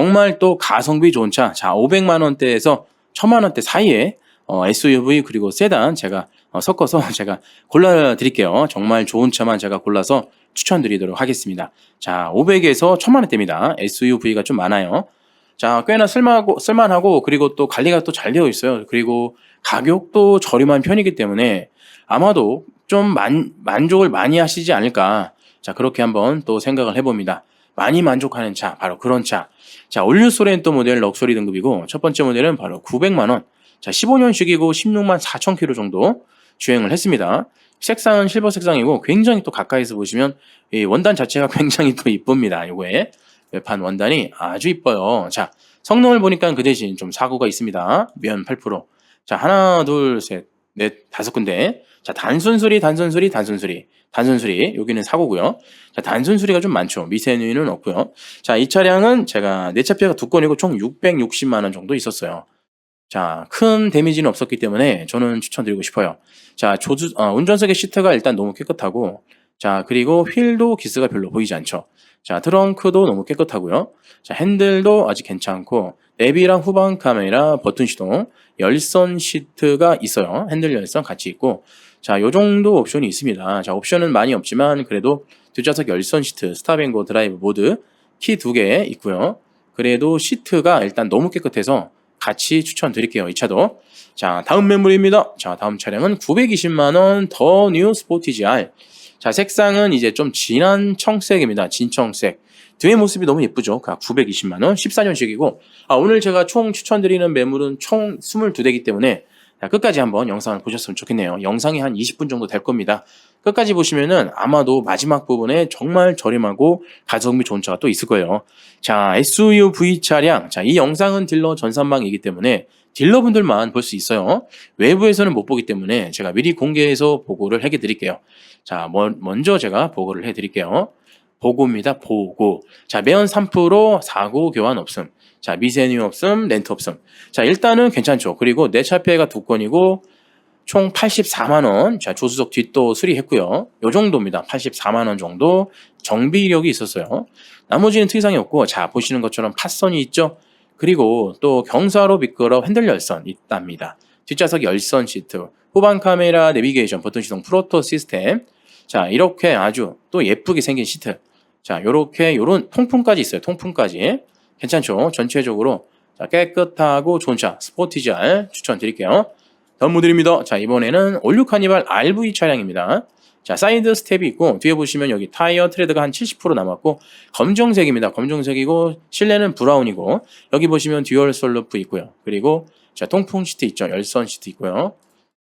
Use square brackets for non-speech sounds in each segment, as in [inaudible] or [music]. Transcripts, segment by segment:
정말 또 가성비 좋은 차. 자, 500만 원대에서 1000만 원대 사이에 어, SUV 그리고 세단 제가 어, 섞어서 [laughs] 제가 골라 드릴게요. 정말 좋은 차만 제가 골라서 추천드리도록 하겠습니다. 자, 500에서 1000만 원대입니다. SUV가 좀 많아요. 자, 꽤나 쓸만하고, 쓸만하고, 그리고 또 관리가 또 잘 되어 있어요. 그리고 가격도 저렴한 편이기 때문에 아마도 좀 만, 만족을 많이 하시지 않을까. 자, 그렇게 한번 또 생각을 해봅니다. 많이 만족하는 차, 바로 그런 차. 자, 올류 소렌토 모델 럭셔리 등급이고, 첫 번째 모델은 바로 900만 원. 자, 15년식이고 16만 4천 킬로 정도 주행을 했습니다. 색상은 실버 색상이고, 굉장히 또 가까이서 보시면, 이 원단 자체가 [laughs] 굉장히 또 이쁩니다. 요거에. 외판 원단이 아주 이뻐요. 자, 성능을 보니까 그 대신 좀 사고가 있습니다. 면 8%. 자, 하나, 둘, 셋, 넷, 다섯 군데. 자, 단순 수리, 단순 수리, 단순 수리. 단순 수리. 여기는 사고고요. 자, 단순 수리가 좀 많죠. 미세누이는 없고요. 자, 이 차량은 제가 네 내차피가 두 건이고 총 660만 원 정도 있었어요. 자, 큰 데미지는 없었기 때문에 저는 추천드리고 싶어요. 자, 조주, 어, 운전석의 시트가 일단 너무 깨끗하고, 자, 그리고 휠도 기스가 별로 보이지 않죠. 자, 트렁크도 너무 깨끗하고요. 자, 핸들도 아직 괜찮고, 내비랑 후방 카메라, 버튼 시동, 열선 시트가 있어요. 핸들 열선 같이 있고, 자, 요 정도 옵션이 있습니다. 자, 옵션은 많이 없지만, 그래도 뒷좌석 열선 시트, 스탑앤고 드라이브 모드, 키 두 개 있고요. 그래도 시트가 일단 너무 깨끗해서 같이 추천드릴게요. 이 차도. 자, 다음 매물입니다. 자, 다음 차량은 920만원 더 뉴 스포티지 R. 자, 색상은 이제 좀 진한 청색입니다. 진청색. 뒤에 모습이 너무 예쁘죠. 920만원, 14년식이고. 아, 오늘 제가 총 추천드리는 매물은 총 22대이기 때문에 자, 끝까지 한번 영상을 보셨으면 좋겠네요. 영상이 한 20분 정도 될 겁니다. 끝까지 보시면은 아마도 마지막 부분에 정말 저렴하고 가성비 좋은 차가 또 있을 거예요. 자, SUV 차량. 자, 이 영상은 딜러 전산망이기 때문에 딜러분들만 볼 수 있어요. 외부에서는 못 보기 때문에 제가 미리 공개해서 보고를 해 드릴게요. 자, 뭐, 먼저 제가 보고를 해 드릴게요. 보고입니다. 보고. 자, 매연 3% 사고 교환 없음. 자, 미세누 없음, 렌트 없음. 자, 일단은 괜찮죠. 그리고 내 차폐가 두 건이고 총 84만 원. 자, 조수석 뒷도 수리했고요. 요 정도입니다. 84만 원 정도 정비 이력이 있었어요. 나머지는 특이사항이 없고 자, 보시는 것처럼 팟선이 있죠. 그리고 또 경사로 미끄러 핸들 열선 있답니다. 뒷좌석 열선 시트, 후방 카메라, 내비게이션, 버튼 시동, 프로토 시스템. 자, 이렇게 아주 또 예쁘게 생긴 시트. 자, 요렇게 요런 통풍까지 있어요. 통풍까지. 괜찮죠? 전체적으로 자, 깨끗하고 좋은 차 스포티지 R 추천드릴게요. 모델입니다. 자, 이번에는 올류 카니발 RV 차량입니다. 자, 사이드 스텝이 있고 뒤에 보시면 여기 타이어 트레드가 한 70% 남았고 검정색입니다. 검정색이고 실내는 브라운이고 여기 보시면 듀얼 솔루프 있고요. 그리고 자, 통풍 시트 있죠. 열선 시트 있고요.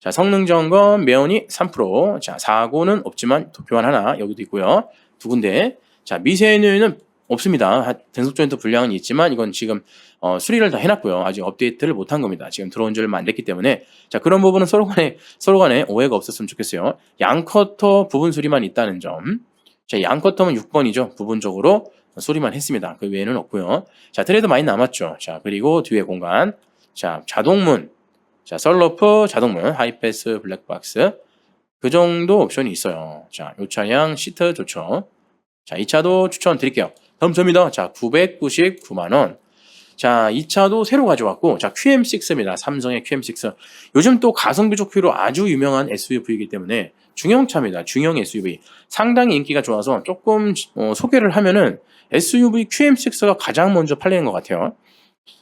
자, 성능 점검 매연이 3%. 자, 사고는 없지만 교환 하나 여기도 있고요. 두 군데. 자, 미세누유는 없습니다. 등속 조인트 불량은 있지만 이건 지금 어, 수리를 다 해놨고요. 아직 업데이트를 못한 겁니다. 지금 들어온 지 얼마 안 됐기 때문에 자 그런 부분은 서로 간에 서로 간에 오해가 없었으면 좋겠어요. 양커터 부분 수리만 있다는 점. 자 양커터는 6번이죠. 부분적으로 수리만 했습니다. 그 외에는 없고요. 자 트레드 많이 남았죠. 자 그리고 뒤에 공간. 자 자동문. 자 썰러프 자동문 하이패스 블랙박스 그 정도 옵션이 있어요. 자, 이 차량 시트 좋죠. 자, 이 차도 추천드릴게요. 다음 차입니다. 자, 999만원. 자, 이 차도 새로 가져왔고, 자, QM6입니다. 삼성의 QM6. 요즘 또 가성비 좋기로 아주 유명한 SUV이기 때문에 중형차입니다. 중형 SUV. 상당히 인기가 좋아서 조금 어, 소개를 하면은 SUV QM6가 가장 먼저 팔리는 것 같아요.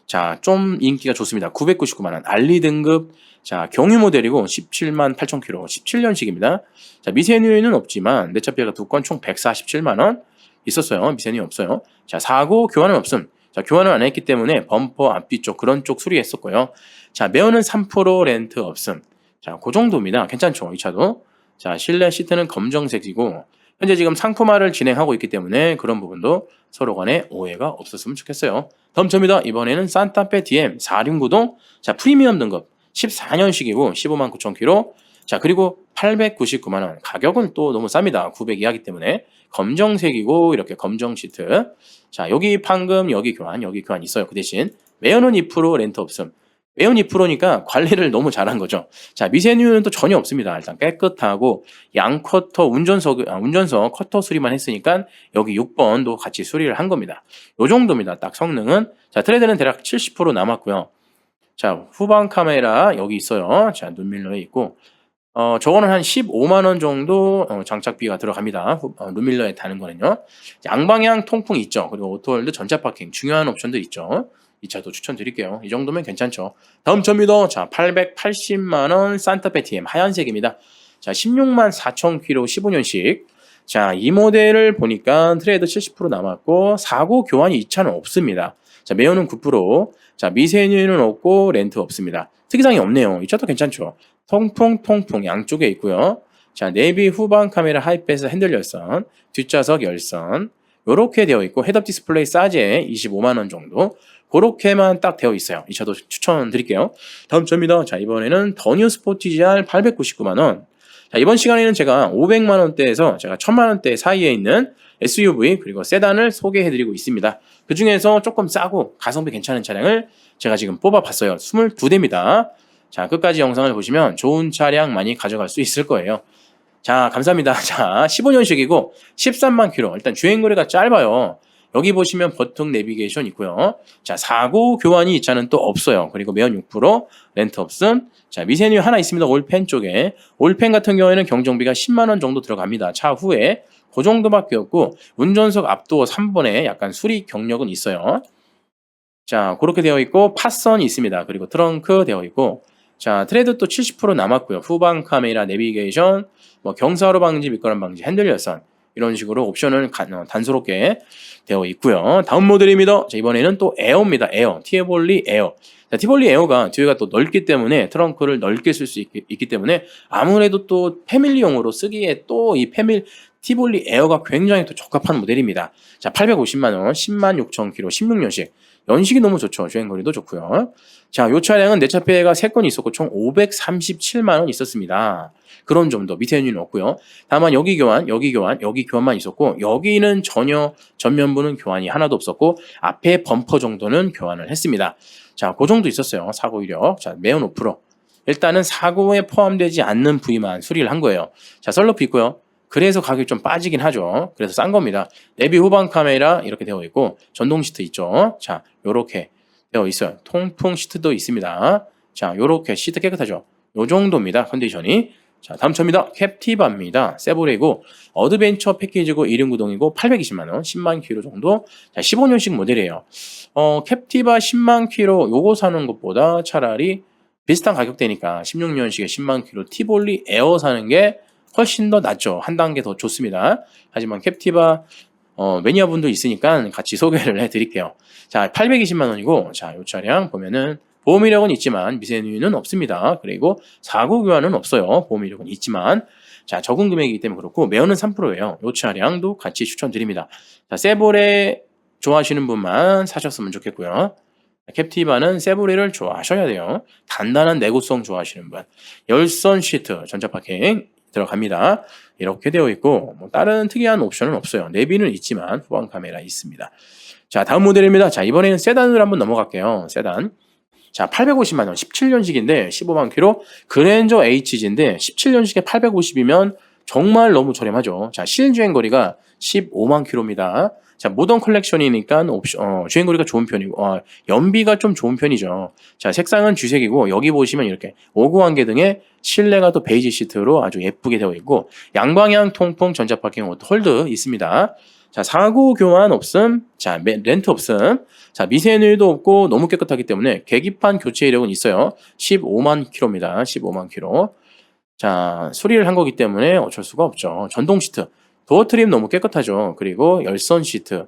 자, 좀 인기가 좋습니다. 999만 원. 알리 등급. 자, 경유 모델이고 17만 8천 킬로. 17년식입니다. 자, 미세누유는 없지만 내차비가 두 건 총 147만 원 있었어요. 미세누유 없어요. 자, 사고 교환은 없음. 자, 교환을 안 했기 때문에 범퍼 앞뒤 쪽 그런 쪽 수리했었고요. 자, 매연은 3% 렌트 없음. 자, 그 정도입니다. 괜찮죠? 이 차도. 자, 실내 시트는 검정색이고 현재 지금 상품화를 진행하고 있기 때문에 그런 부분도 서로 간에 오해가 없었으면 좋겠어요. 차입니다. 이번에는 산타페 DM 469동 자 프리미엄 등급 14년식이고 15만 9천 킬로 자 그리고 899만 원 가격은 또 너무 쌉니다. 900 이하기 때문에 검정색이고 이렇게 검정 시트 자 여기 판금 여기 교환 여기 교환 있어요. 그 대신 매연은 2% 렌트 없음 매연 2%니까 관리를 너무 잘한 거죠. 자, 미세누유는 또 전혀 없습니다. 일단 깨끗하고 양 커터 운전석, 아, 운전석 커터 수리만 했으니까 여기 6번도 같이 수리를 한 겁니다. 요 정도입니다. 딱 성능은. 자, 트레드는 대략 70% 남았고요. 자, 후방 카메라 여기 있어요. 자, 눈밀러에 있고. 어, 저거는 한 15만 원 정도 어, 장착비가 들어갑니다. 후- 어, 눈밀러에 다는 거는요. 양방향 통풍 있죠. 그리고 오토홀드 전자 파킹 중요한 옵션들 있죠. 이 차도 추천드릴게요. 이 정도면 괜찮죠. 다음 차입니다. 자, 880만 원 산타페 TM 하얀색입니다. 자, 16만 4천 킬로 15년식. 자, 이 모델을 보니까 트레이드 70% 남았고 사고 교환이 이 차는 없습니다. 자, 매연은 9%. 자, 미세뉴는 없고 렌트 없습니다. 특이사항이 없네요. 이 차도 괜찮죠. 통풍 통풍 양쪽에 있고요. 자, 내비 후방 카메라 하이패스 핸들 열선, 뒷좌석 열선, 요렇게 되어 있고 헤드업 디스플레이 싸제 25만 원 정도. 그렇게만 딱 되어 있어요. 이 차도 추천드릴게요. 다음 차입니다. 자, 이번에는 더뉴 스포티 GR 899만 원. 자, 이번 시간에는 제가 500만 원대에서 제가 1000만 원대 사이에 있는 SUV 그리고 세단을 소개해 드리고 있습니다. 그 중에서 조금 싸고 가성비 괜찮은 차량을 제가 지금 뽑아 봤어요. 22대입니다. 자, 끝까지 영상을 보시면 좋은 차량 많이 가져갈 수 있을 거예요. 자, 감사합니다. 자, 15년식이고 13만 킬로. 일단 주행거리가 짧아요. 여기 보시면 버튼 내비게이션 있고요. 자, 사고 교환이 이 차는 또 없어요. 그리고 매연 6%, 렌트 없음. 자, 미세뉴 하나 있습니다. 올펜 쪽에. 올펜 같은 경우에는 경정비가 10만 원 정도 들어갑니다. 차 후에. 그 정도밖에 없고 운전석 앞도어 3번에 약간 수리 경력은 있어요. 자, 그렇게 되어 있고 파선이 있습니다. 그리고 트렁크 되어 있고 자, 트레드 또 70% 남았고요. 후방 카메라, 내비게이션, 뭐 경사로 방지, 미끄럼 방지, 핸들 열선 이런 식으로 옵션을 간- 어, 단순롭게 되어 있고요. 다음 모델입니다. 자, 이번에는 또 에어입니다. 에어, 티에볼리 에어. 자, 티볼리 에어가 뒤에가 또 넓기 때문에 트렁크를 넓게 쓸 수 있기, 때문에 아무래도 또 패밀리용으로 쓰기에 또 이 패밀 티볼리 에어가 굉장히 또 적합한 모델입니다. 자, 850만 원, 10만 6천 킬로, 16년식. 연식이 너무 좋죠. 주행거리도 좋고요. 자, 요 차량은 내차폐가 3건 있었고 총 537만 원 있었습니다. 그런 점도 미세유는 없고요. 다만 여기 교환, 여기 교환, 여기 교환만 있었고 여기는 전혀 전면부는 교환이 하나도 없었고 앞에 범퍼 정도는 교환을 했습니다. 자, 그 정도 있었어요. 사고 이력. 자, 매연 5%. 일단은 사고에 포함되지 않는 부위만 수리를 한 거예요. 자, 썰러프 있고요. 그래서 가격이 좀 빠지긴 하죠. 그래서 싼 겁니다. 내비 후방 카메라 이렇게 되어 있고 전동 시트 있죠. 자, 요렇게 되어 있어요. 통풍 시트도 있습니다. 자, 요렇게 시트 깨끗하죠. 요 정도입니다. 컨디션이. 자, 다음 차입니다. 캡티바입니다. 세보레고 어드벤처 패키지고 1인 구동이고 820만 원, 10만 킬로 정도. 자, 15년식 모델이에요. 어, 캡티바 10만 킬로 요거 사는 것보다 차라리 비슷한 가격대니까 16년식에 10만 킬로 티볼리 에어 사는 게 훨씬 더 낫죠. 한 단계 더 좋습니다. 하지만 캡티바 어, 매니아분도 있으니까 같이 소개를 [laughs] 해드릴게요. 자, 820만 원이고, 자, 이 차량 보면은 보험 이력은 있지만 미세누유는 없습니다. 그리고 사고 교환은 없어요. 보험 이력은 있지만. 자, 적은 금액이기 때문에 그렇고, 매연은 3%예요. 이 차량도 같이 추천드립니다. 자, 세보레 좋아하시는 분만 사셨으면 좋겠고요. 캡티바는 세보레를 좋아하셔야 돼요. 단단한 내구성 좋아하시는 분. 열선 시트, 전자 파킹 들어갑니다. 이렇게 되어 있고, 뭐 다른 특이한 옵션은 없어요. 내비는 있지만 후방 카메라 있습니다. 자, 다음 모델입니다. 자, 이번에는 세단으로 한번 넘어갈게요. 세단. 자, 850만 원, 17년식인데 15만 킬로. 그랜저 HG인데 17년식에 850이면 정말 너무 저렴하죠. 자, 실주행 거리가 15만 킬로입니다. 자, 모던 컬렉션이니까 옵션, 어, 주행 거리가 좋은 편이고, 어, 연비가 좀 좋은 편이죠. 자, 색상은 주색이고, 여기 보시면 이렇게 오구 안개 등의 실내가 또 베이지 시트로 아주 예쁘게 되어 있고, 양방향 통풍 전자 파킹 홀드 있습니다. 자, 사고 교환 없음. 자, 메- 렌트 없음. 자, 미세누유도 없고 너무 깨끗하기 때문에 계기판 교체 이력은 있어요. 15만 킬로입니다. 15만 킬로. 자, 수리를 한 거기 때문에 어쩔 수가 없죠. 전동 시트. 도어 트림 너무 깨끗하죠. 그리고 열선 시트.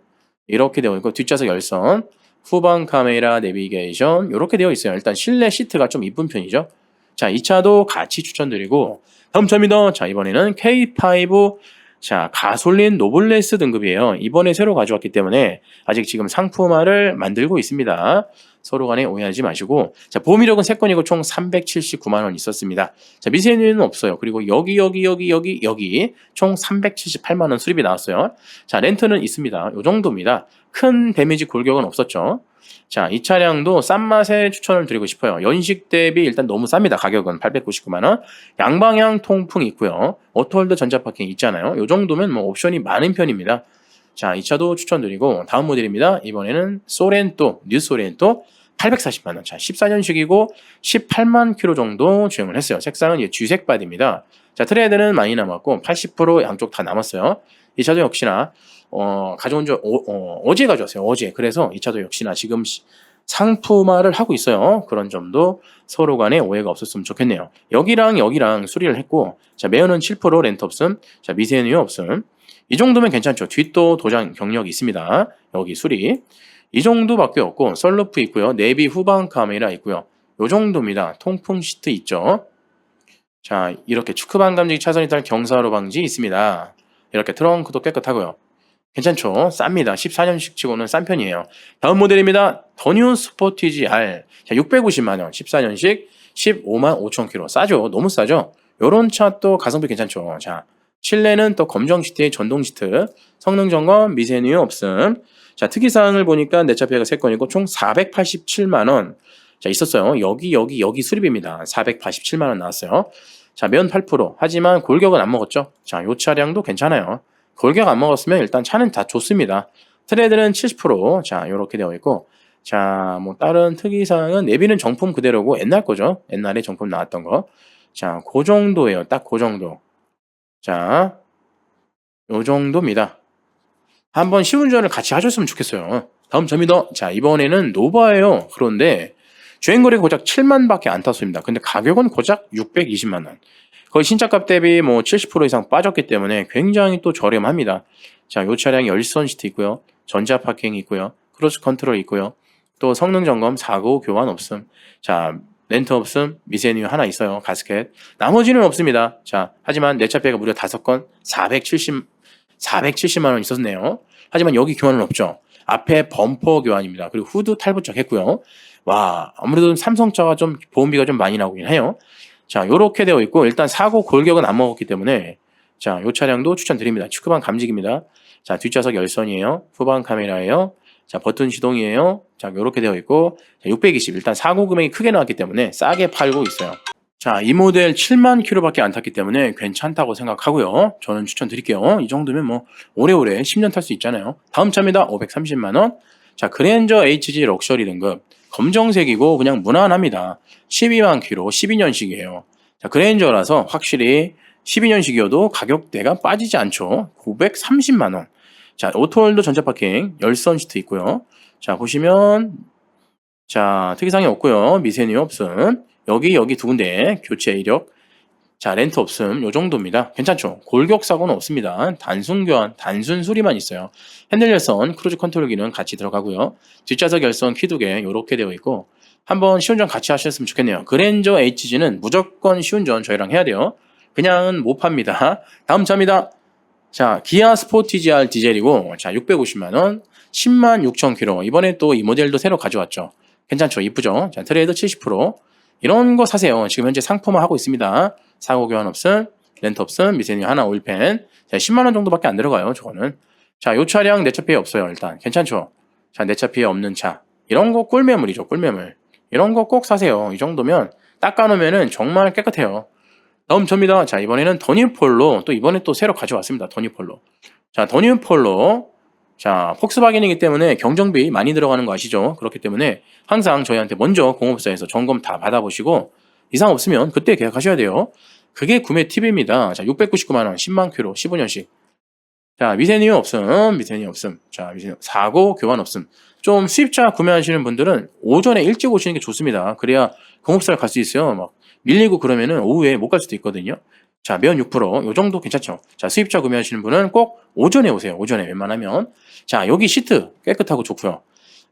이렇게 되어 있고 뒷좌석 열선. 후방 카메라 내비게이션 이렇게 되어 있어요. 일단 실내 시트가 좀 이쁜 편이죠. 자, 이 차도 같이 추천드리고 다음 차입니다. 자, 이번에는 K5 자, 가솔린 노블레스 등급이에요. 이번에 새로 가져왔기 때문에 아직 지금 상품화를 만들고 있습니다. 서로 간에 오해하지 마시고. 자, 보험이력은 3건이고 총 379만 원 있었습니다. 자, 미세누유는 없어요. 그리고 여기, 여기, 여기, 여기, 여기 총 378만 원 수리비 나왔어요. 자, 렌트는 있습니다. 요 정도입니다. 큰 데미지 골격은 없었죠. 자, 이 차량도 싼 맛에 추천을 드리고 싶어요. 연식 대비 일단 너무 쌉니다. 가격은 899만 원. 양방향 통풍 있고요. 오토홀드 전자 파킹 있잖아요. 요 정도면 뭐 옵션이 많은 편입니다. 자, 이 차도 추천드리고 다음 모델입니다. 이번에는 소렌토, 뉴 소렌토 840만 원. 자, 14년식이고 18만 킬로 정도 주행을 했어요. 색상은 이제 쥐색 바디입니다. 자, 트레드는 많이 남았고 80% 양쪽 다 남았어요. 이 차도 역시나 어, 가져온 지 어, 제 가져왔어요. 어제. 그래서 이 차도 역시나 지금 시- 상품화를 하고 있어요. 그런 점도 서로 간에 오해가 없었으면 좋겠네요. 여기랑 여기랑 수리를 했고, 자, 매연은 7% 렌트 없음, 자, 미세누유 없음. 이 정도면 괜찮죠. 뒷도 도장 경력이 있습니다. 여기 수리. 이 정도밖에 없고, 썰루프 있고요. 내비 후방 카메라 있고요. 요 정도입니다. 통풍 시트 있죠. 자, 이렇게 축구반 감지 차선이 따른 경사로 방지 있습니다. 이렇게 트렁크도 깨끗하고요. 괜찮죠? 쌉니다. 14년식 치고는 싼 편이에요. 다음 모델입니다. 더뉴 스포티지 R. 자, 650만원. 14년식 15만 5천 킬로. 싸죠? 너무 싸죠? 요런 차 또 가성비 괜찮죠? 자, 실내는 또 검정 시트에 전동 시트. 성능 점검, 미세누유 없음. 자, 특이사항을 보니까 내차 피해가 3건이고 총 487만원. 자, 있었어요. 여기, 여기, 여기 수리비입니다. 487만원 나왔어요. 자, 면 8%. 하지만 골격은 안 먹었죠? 자, 요 차량도 괜찮아요. 골격 안 먹었으면 일단 차는 다 좋습니다. 트레드는 70%. 자, 요렇게 되어 있고. 자, 뭐 다른 특이사항은 내비는 정품 그대로고 옛날 거죠. 옛날에 정품 나왔던 거. 자, 그 정도예요. 딱 그 정도. 자, 요 정도입니다. 한번 시운전을 같이 하셨으면 좋겠어요. 다음 점이더. 자, 이번에는 노바예요. 그런데 주행거리 고작 7만 밖에 안 탔습니다. 근데 가격은 고작 620만 원. 거의 신차값 대비 뭐 70% 이상 빠졌기 때문에 굉장히 또 저렴합니다. 자, 요 차량 열선 시트 있고요. 전자 파킹 있고요. 크루즈 컨트롤 있고요. 또 성능 점검, 사고 교환 없음. 자, 렌트 없음, 미세누유 하나 있어요. 가스켓. 나머지는 없습니다. 자, 하지만 내 차폐가 무려 5건 470 470만 원 있었네요. 하지만 여기 교환은 없죠. 앞에 범퍼 교환입니다. 그리고 후드 탈부착 했고요. 와, 아무래도 삼성차가 좀 보험비가 좀 많이 나오긴 해요. 자, 요렇게 되어 있고 일단 사고 골격은 안 먹었기 때문에 자, 요 차량도 추천드립니다. 축구방 감지기입니다. 자, 뒷좌석 열선이에요. 후방 카메라예요. 자, 버튼 시동이에요. 자, 요렇게 되어 있고 자, 620 일단 사고 금액이 크게 나왔기 때문에 싸게 팔고 있어요. 자, 이 모델 7만 킬로밖에 안 탔기 때문에 괜찮다고 생각하고요. 저는 추천드릴게요. 이 정도면 뭐 오래오래 10년 탈 수 있잖아요. 다음 차입니다. 530만 원. 자, 그랜저 HG 럭셔리 등급 검정색이고 그냥 무난합니다. 12만 킬로, 12년식이에요. 자, 그랜저라서 확실히 12년식이어도 가격대가 빠지지 않죠. 930만 원. 자, 오토월드 전자 파킹 열선 시트 있고요. 자, 보시면 자, 특이사항이 없고요. 미세누유 없음. 여기 여기 두 군데 교체 이력. 자, 렌트 없음. 요 정도입니다. 괜찮죠? 골격 사고는 없습니다. 단순 교환, 단순 수리만 있어요. 핸들 열선, 크루즈 컨트롤기는 같이 들어가고요. 뒷좌석 열선 키 두개 요렇게 되어 있고 한번 시운전 같이 하셨으면 좋겠네요. 그랜저 HG는 무조건 시운전 저희랑 해야 돼요. 그냥은 못 팝니다. 다음 차입니다. 자, 기아 스포티지 R 디젤이고 자, 650만 원, 10만 6천 킬로. 이번에 또 이 모델도 새로 가져왔죠. 괜찮죠? 이쁘죠? 자, 트레이드 70%. 이런 거 사세요. 지금 현재 상품화 하고 있습니다. 사고 교환 없음, 렌트 없음, 미세누유 하나 오일팬. 자, 10만 원 정도밖에 안 들어가요. 저거는. 자, 요 차량 내 차 피해 없어요. 일단 괜찮죠? 자, 내 차 피해 없는 차. 이런 거 꿀매물이죠. 꿀매물. 이런 거 꼭 사세요. 이 정도면 닦아놓으면은 정말 깨끗해요. 다음 접니다. 자, 이번에는 더뉴폴로 또 이번에 또 새로 가져왔습니다. 더뉴폴로. 자, 더뉴폴로. 자, 폭스바겐이기 때문에 경정비 많이 들어가는 거 아시죠? 그렇기 때문에 항상 저희한테 먼저 공업사에서 점검 다 받아보시고 이상 없으면 그때 계약하셔야 돼요. 그게 구매 팁입니다. 자, 699만 원, 10만 킬로, 15년씩. 자, 미세누유 없음, 미세누유 없음. 자, 미세누유 사고 교환 없음. 좀 수입차 구매하시는 분들은 오전에 일찍 오시는 게 좋습니다. 그래야 공업사를 갈 수 있어요. 막 밀리고 그러면은 오후에 못 갈 수도 있거든요. 자, 면 6%, 요 정도 괜찮죠. 자, 수입차 구매하시는 분은 꼭 오전에 오세요. 오전에 웬만하면. 자, 여기 시트 깨끗하고 좋고요.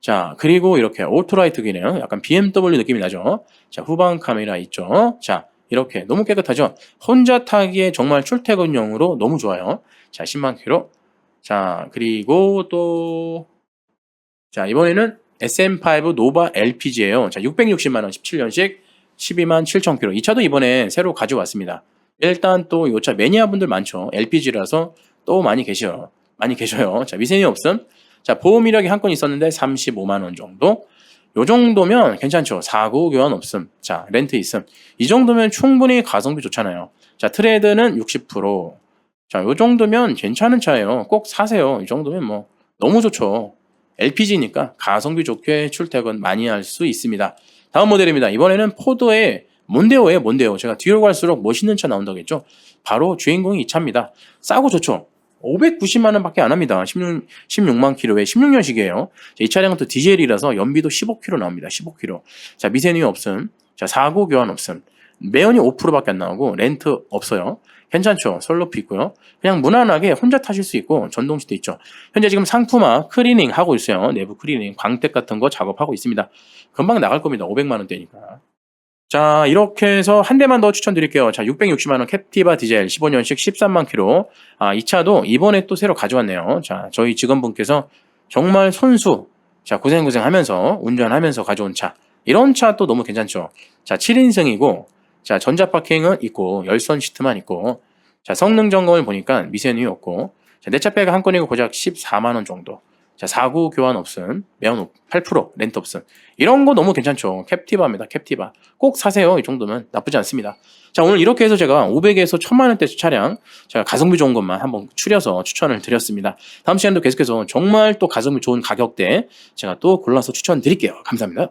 자, 그리고 이렇게 오토라이트 기능, 약간 BMW 느낌이 나죠. 자, 후방 카메라 있죠. 자, 이렇게 너무 깨끗하죠. 혼자 타기에 정말 출퇴근용으로 너무 좋아요. 자, 10만 킬로. 자, 그리고 또, 자, 이번에는 SM5 노바 LPG예요. 자, 660만 원, 17년식, 12만 7천 킬로. 이 차도 이번에 새로 가져왔습니다. 일단 또 이 차 매니아 분들 많죠. LPG라서 또 많이 계셔요. 많이 계셔요. 자, 미세누유 없음. 자, 보험 이력이 한 건 있었는데 35만 원 정도. 요 정도면 괜찮죠. 사고 교환 없음. 자, 렌트 있음. 이 정도면 충분히 가성비 좋잖아요. 자, 트레이드는 60%. 자, 요 정도면 괜찮은 차예요. 꼭 사세요. 이 정도면 뭐 너무 좋죠. LPG니까 가성비 좋게 출퇴근 많이 할 수 있습니다. 다음 모델입니다. 이번에는 포도의 몬데오예요, 몬데오. 제가 뒤로 갈수록 멋있는 차 나온다겠죠. 바로 주인공이 이 차입니다. 싸고 좋죠. 590만 원밖에 안 합니다. 16, 16만 킬로에 16년식이에요. 이 차량은 또 디젤이라서 연비도 15km 나옵니다. 15km. 자, 미세누이 없음. 자, 사고 교환 없음. 매연이 5%밖에 안 나오고 렌트 없어요. 괜찮죠? 솔로피 있고요. 그냥 무난하게 혼자 타실 수 있고 전동 시트 있죠. 현재 지금 상품화 클리닝 하고 있어요. 내부 클리닝, 광택 같은 거 작업하고 있습니다. 금방 나갈 겁니다. 500만 원대니까. 자, 이렇게 해서 한 대만 더 추천드릴게요. 자, 660만 원 캡티바 디젤 15년식 13만 킬로. 아, 이 차도 이번에 또 새로 가져왔네요. 자, 저희 직원분께서 정말 손수, 자, 고생고생 하면서 운전하면서 가져온 차. 이런 차 또 너무 괜찮죠. 자, 7인승이고, 자, 전자 파킹은 있고, 열선 시트만 있고, 자, 성능 점검을 보니까 미세누이 없고, 자, 내 차배가 한 건이고 고작 14만 원 정도. 자, 사고 교환 없음, 매연 8% 렌트 없음. 이런 거 너무 괜찮죠. 캡티바입니다. 캡티바. 꼭 사세요. 이 정도면 나쁘지 않습니다. 자, 오늘 이렇게 해서 제가 500에서 1000만 원대 차량 제가 가성비 좋은 것만 한번 추려서 추천을 드렸습니다. 다음 시간도 계속해서 정말 또 가성비 좋은 가격대 제가 또 골라서 추천드릴게요. 감사합니다.